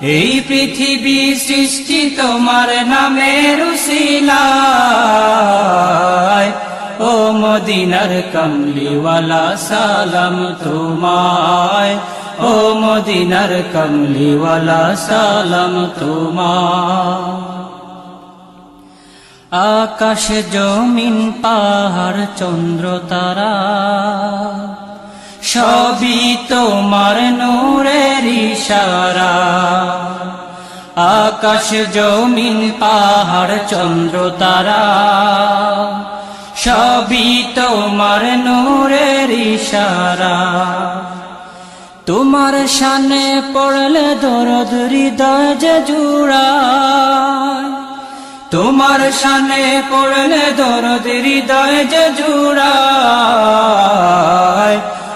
এই পৃথিবী সৃষ্টি তোমার নামের শিলায় ও মদিনার কমলিওয়ালা, সালাম তোমায়। ও মদিনার কমলিওয়ালা, সালাম তোমায়। আকাশ, জমিন, পাহাড়, চন্দ্র, তারা। সবই তোমার নূরের ইশারা। আকাশ, জমিন, পাহাড়, চন্দ্র, তারা। সবই তোমার নূরের ইশারা। তোমার সানে পড়লে দরদ, হৃদয় যে জুড়ায়। তোমার সানে পড়লে দরদ, হৃদয় যে জুড়ায়।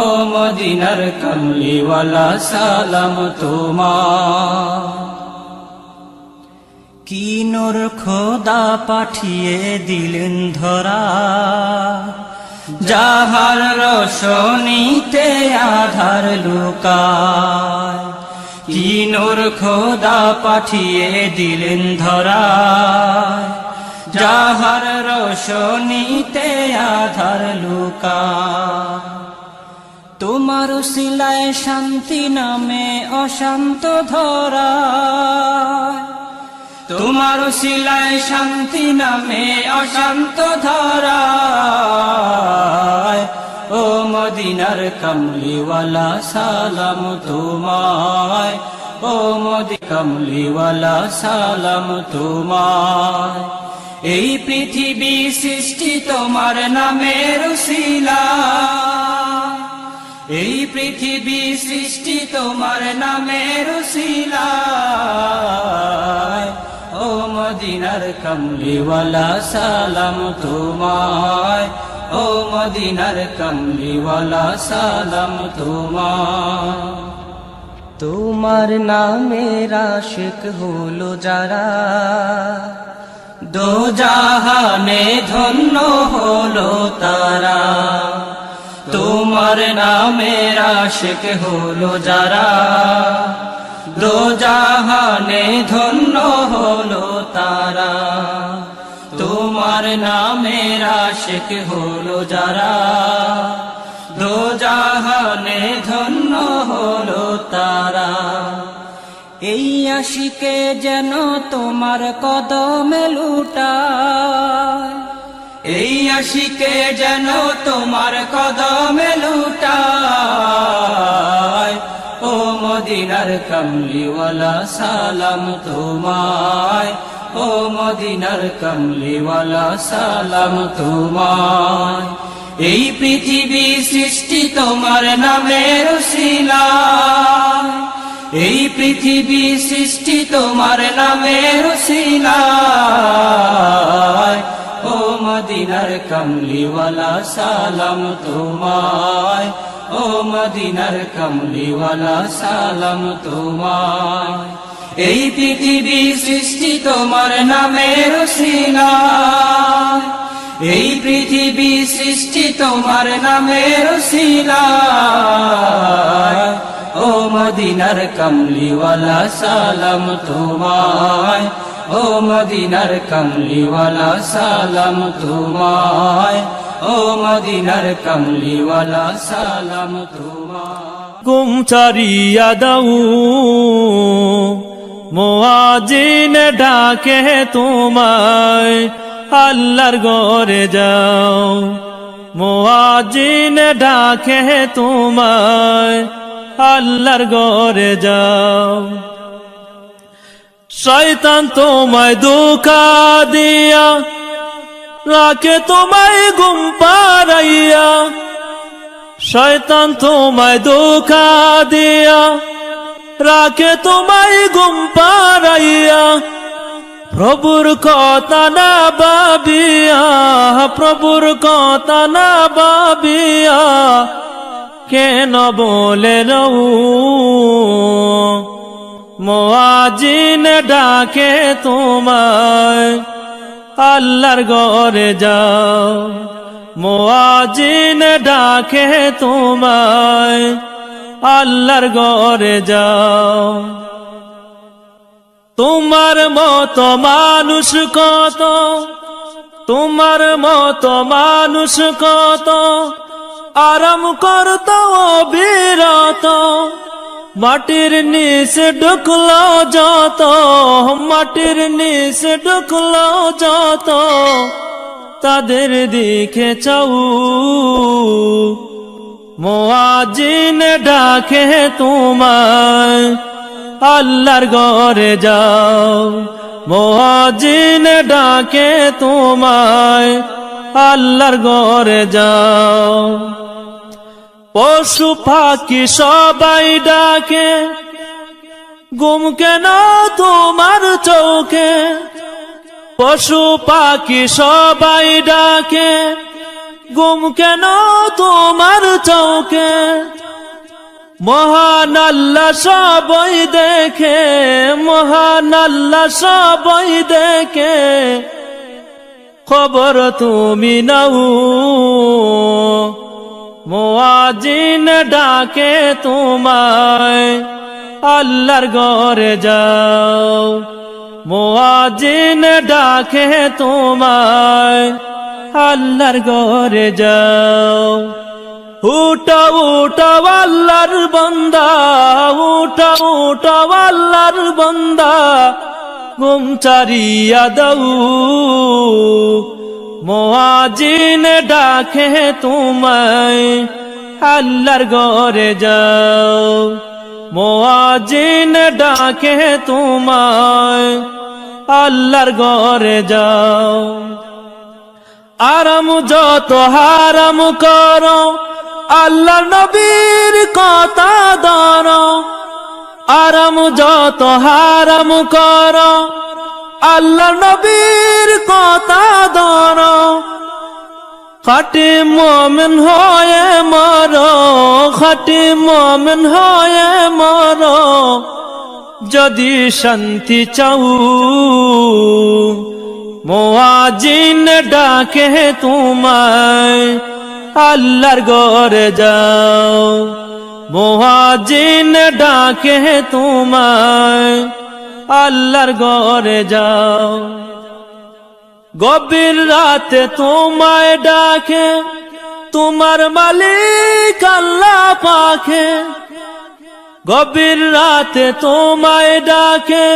ও মদিনার কমলিওয়ালা, সালাম তোমায় কি নোর খোদা পাঠিয়ে দিলেন ধরা, যাহার রসনীতে আধার লুকায়। কি খোদা পাঠিয়ে দিলেন ধরা, যাহার রসনীতে আধার লুকায়। তোমার শিলায় শান্তি নামে অশান্ত ধরা। তোমার শিলায় শান্তি নামে অশান্ত ধরা। ও মদিনার কমলিওয়ালা, সালাম তোমায়। ও মদি, কমলিওয়ালা, সালাম তোমায়। এই পৃথিবী সৃষ্টি তোমার নামের শিলা পৃথিবী সৃষ্টি তোমার নামের ও মদিনার কমলিওয়ালা, সালাম তোমায়। ও মদিনার কমলিওয়ালা, সালাম তোমায়। তোমার নামের আশিক হলো যারা দো জাহানে ধন্য হলো তারা। তোমার নামের আশিক হলো যারা। দো জাহানে ধন্য হলো তারা। তোমার নামের আশিক হলো যারা। দো জাহানে ধন্য হলো তারা। এই আশিকে যেন তোমার কদমে এই আশিকে যেন তোমার কদমে লুটায়। ও মদিনার কমলিওয়ালা, সালাম তোমায়। ও মদিনার কমলিওয়ালা, সালাম তোমায়। এই পৃথিবী সৃষ্টি তোমার নামের শিলা এই পৃথিবী সৃষ্টি তোমার নামের শিলায় ও মদিনার কমলিওয়ালা সালাম তোমায় ও মদিনার কমলিওয়ালা সালাম তোমায় এই পৃথিবী সৃষ্টি তোমার নামের শিলায় এই পৃথিবী সৃষ্টি তোমার নামের শিলায় ও মদিনার কমলিওয়ালা সালাম তোমায়। ও মদিনার কমলিওয়ালা, সালাম তোমায়। ও মদিনার কমলিওয়ালা, সালাম তোমায়। গুম চারিয়া দাও, মোয়াজিন ডাকে তোমায়। আল্লাহর গরে যাও, মোয়াজিন ডাকে তোমায়। আল্লাহর গরে যাও। শয়তান তোমায় ধোকা দিয়া, রাখে তোমায় গুম পারাইয়া শয়তান তোমায় ধোকা দিয়া, রাখে তোমায় গুম পারাইয়া প্রভুর কথা না বাবিয়া প্রভুর কথা না বাবিয়া কেন বলে রউ মোয়াজিন ডাকে তোমায়, আল্লাহর গরে যাও। মোয়াজিন ডাকে তোমায়, আল্লাহর গরে যাও। তোমার মতো মানুষ কত, তোমার মতো মানুষ কত, আরাম করত বিরত। মাটির নিচে ঢুকলো যত, মাটির নিচে ঢুকলো যত। তাদের দিকে চাউ মোয়াজিন ডাকে তোমায়, আল্লাহর ঘরে যাও। মোয়াজিন ডাকে তোমায়, আল্লাহর ঘরে যাও। পশু পাখি সবাই ডাকে, গুম কেন তোমার চৌকে পশু পাখি সবাই ডাকে, গুম কেন তোমার চৌকে মহান আল্লাহ সবাই দেখে, মহান আল্লাহ সবাই দেখে। খবর তুমি নাও। মোয়াজিন ডাকে তোমায়, আল্লাহর ঘরে যাও। মোয়াজিন ডাকে তোমায়, আল্লাহর ঘরে যাও। উঠা উঠা আল্লাহর বন্দা উঠা উঠা আল্লাহর বন্দা গুম চারিয়া দৌ মোয়াজিন ডাকে তোমায়, আল্লাহর ঘরে যাও। মোয়াজিন ডাকে তোমায়, আল্লাহর ঘরে যাও। আরাম যত হারাম করো আল্লাহ নবীর কথা দর আরাম যত হারাম করো আল্লাহ নবীর কথা দর খাটি মমিন হয়ে মর, খাটি মমিন হয়ে মর, যদি শান্তি চাও। মোয়াজিন ডাকে তোমায়, আল্লাহর ঘরে যাও। মোহাজিন ডাকে তোমায় আল্লাহর ঘরে যাও। গভীর রাতে তোমায় ডাকে, তোমার মালিক আল্লাহ পাখে গভীর রাতে তোমায় ডাকে,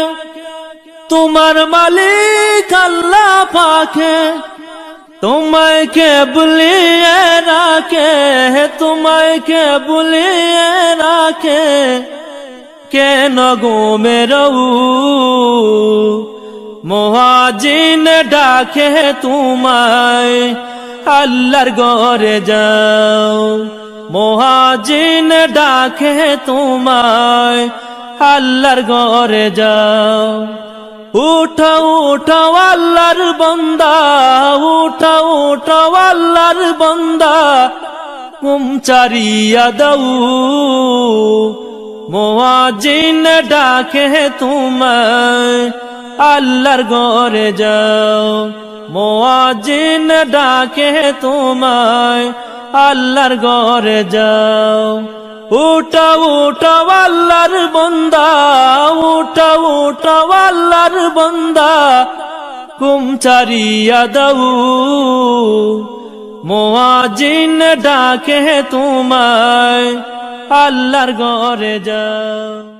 তোমার মালিক আল্লাহ পাখে তোমায় কে বুলিয়ে রাখে তোমায় কে বুলিয়ে রাখে। কেন গো মেরৌ? মহাজিন ডাকে তোমায়, আল্লাহর ঘরে যাও। মহাজিন ডাকে তোমায়, আল্লাহর ঘরে যাও। উঠা উঠা আল্লাহর বন্দা, উঠা উঠা আল্লাহর বন্দা গুম চারিয়া দৌ মোয়াজিন ডাকে তোমায়, আল্লাহর ঘরে যাও। মোয়াজিন ডাকে তোমায়, আল্লাহর ঘরে যাও। উঠা উঠা আল্লাহর বন্দা উঠা উঠা আল্লাহর বন্দা কুম চারিয়া দৌ মোয়াজিন ডাকে তোমায় আল্লাহর ঘরে যাও।